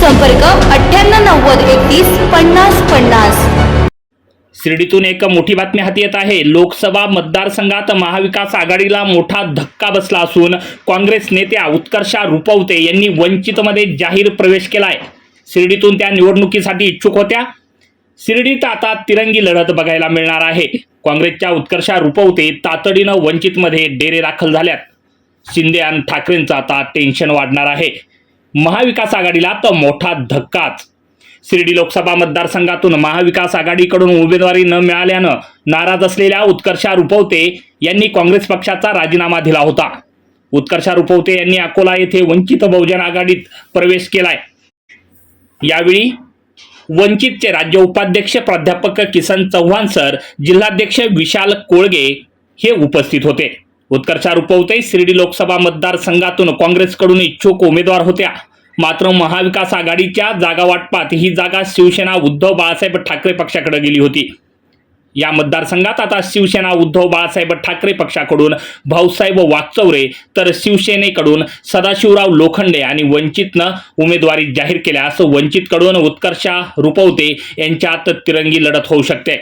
संपर्क अठ्ठ्याण्णव नव्वद एकतीस पन्नास पन्नास. शिर्डीतून एक मोठी बातमी हाती येत आहे. लोकसभा मतदारसंघात महाविकास आघाडीला मोठा धक्का बसला असून काँग्रेस नेत्या उत्कर्षा रुपवते यांनी वंचितमध्ये जाहीर प्रवेश केलाय. शिर्डीतून त्या निवडणुकीसाठी इच्छुक होत्या. शिर्डीत आता तिरंगी लढत बघायला मिळणार आहे. काँग्रेसच्या उत्कर्षा रुपवते तातडीनं वंचितमध्ये डेरे दाखल झाल्यात. शिंदे आणि ठाकरेंचं आता टेन्शन वाढणार आहे. महाविकास आघाडीला तर मोठा धक्काच. शिर्डी लोकसभा मतदारसंघातून महाविकास आघाडीकडून उमेदवारी न मिळाल्यानं नाराज असलेल्या उत्कर्षा रुपवते यांनी काँग्रेस पक्षाचा राजीनामा दिला होता. उत्कर्षा रुपवते यांनी अकोला येथे वंचित बहुजन आघाडीत प्रवेश केलाय. यावेळी वंचितचे राज्य उपाध्यक्ष प्राध्यापक किसन चव्हाण सर जिल्हाध्यक्ष विशाल कोळगे हे उपस्थित होते. उत्कर्षा रुपवते शिर्डी लोकसभा मतदारसंघातून काँग्रेसकडून इच्छुक उमेदवार होत्या. मात्र महाविकास आघाडीच्या जागा वाटपात ही जागा शिवसेना उद्धव बाळासाहेब ठाकरे पक्षाकडे गेली होती. या मतदारसंघात आता शिवसेना उद्धव बाळासाहेब ठाकरे पक्षाकडून भाऊसाहेब वागचौरे तर शिवसेनेकडून सदाशिवराव लोखंडे आणि वंचितनं उमेदवारी जाहीर केल्या. असं वंचितकडून उत्कर्षा रुपवते यांच्यात तिरंगी लढत होऊ शकते.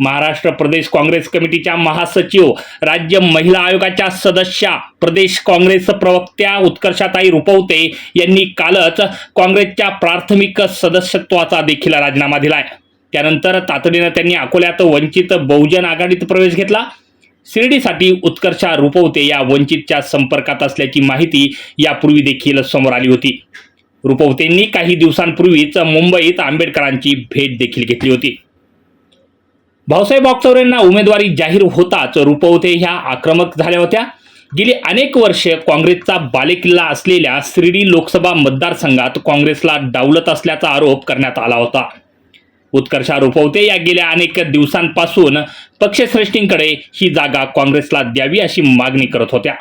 महाराष्ट्र प्रदेश काँग्रेस कमिटीच्या महासचिव राज्य महिला आयोगाच्या सदस्या प्रदेश काँग्रेस प्रवक्त्या उत्कर्षाताई रुपवते यांनी कालच काँग्रेसच्या प्राथमिक सदस्यत्वाचा देखील राजीनामा दिलाय. त्यानंतर तातडीनं त्यांनी अकोल्यात वंचित बहुजन आघाडीत प्रवेश घेतला. शिर्डीसाठी उत्कर्षा रुपवते या वंचितच्या संपर्कात असल्याची माहिती यापूर्वी देखील समोर आली होती. रुपवतेंनी काही दिवसांपूर्वीच मुंबईत आंबेडकरांची भेट देखील घेतली होती. भाऊसाहेब वागचौरेंना उमेदवारी जाहीर होताच रुपवते ह्या आक्रमक झाल्या होत्या. गेली अनेक वर्ष काँग्रेसचा बालेकिल्ला असलेल्या श्रीडी लोकसभा मतदारसंघात काँग्रेसला डावलत असल्याचा आरोप करण्यात आला होता. उत्कर्षा रुपवते या गेल्या अनेक दिवसांपासून पक्षश्रेष्ठींकडे ही जागा काँग्रेसला द्यावी अशी मागणी करत होत्या.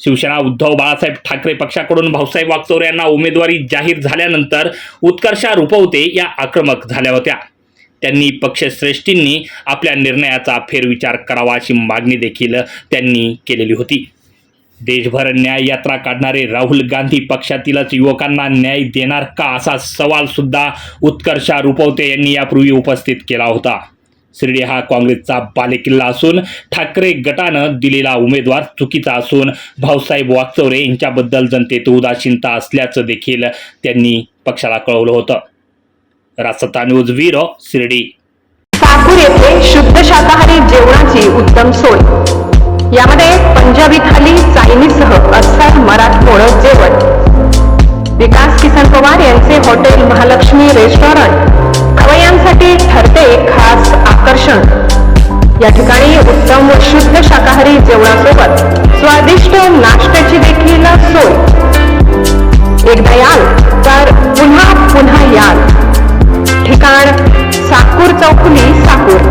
शिवसेना उद्धव बाळासाहेब ठाकरे पक्षाकडून भाऊसाहेब वागचौरे यांना उमेदवारी जाहीर झाल्यानंतर उत्कर्षा रुपवते या आक्रमक झाल्या होत्या. त्यांनी पक्षश्रेष्ठींनी आपल्या निर्णयाचा फेरविचार करावा अशी मागणी देखील त्यांनी केलेली होती. देशभर न्याय यात्रा काढणारे राहुल गांधी पक्षातीलच युवकांना न्याय देणार का असा सवाल सुद्धा उत्कर्षा रुपवते यांनी यापूर्वी उपस्थित केला होता. शिर्डी हा काँग्रेसचा बालेकिल्ला असून ठाकरे गटानं दिलेला उमेदवार चुकीचा असून भाऊसाहेब वाकचौरे यांच्याबद्दल जनतेत उदासीनता असल्याचं देखील त्यांनी पक्षाला कळवलं होतं. रासता न्यूज ब्युरो शिर्डी. साकूर येथे शुद्ध शाकाहारी जेवणाची उत्तम सोय. यामध्ये पंजाबी थाली चायनीजसह अस्सल मराठमोळ जेवण. विकास किसन पवार यांचे हॉटेल महालक्ष्मी रेस्टॉरंट. खवय्यांसाठी ठरते खास आकर्षण. या ठिकाणी उत्तम व शुद्ध शाकाहारी जेवणासोबत स्वादिष्ट नाश्त्याची देखील सोय. एकदा याल तर पुन्हा पुन्हा याल. ठिकाण साकूर चौफुली साकूर.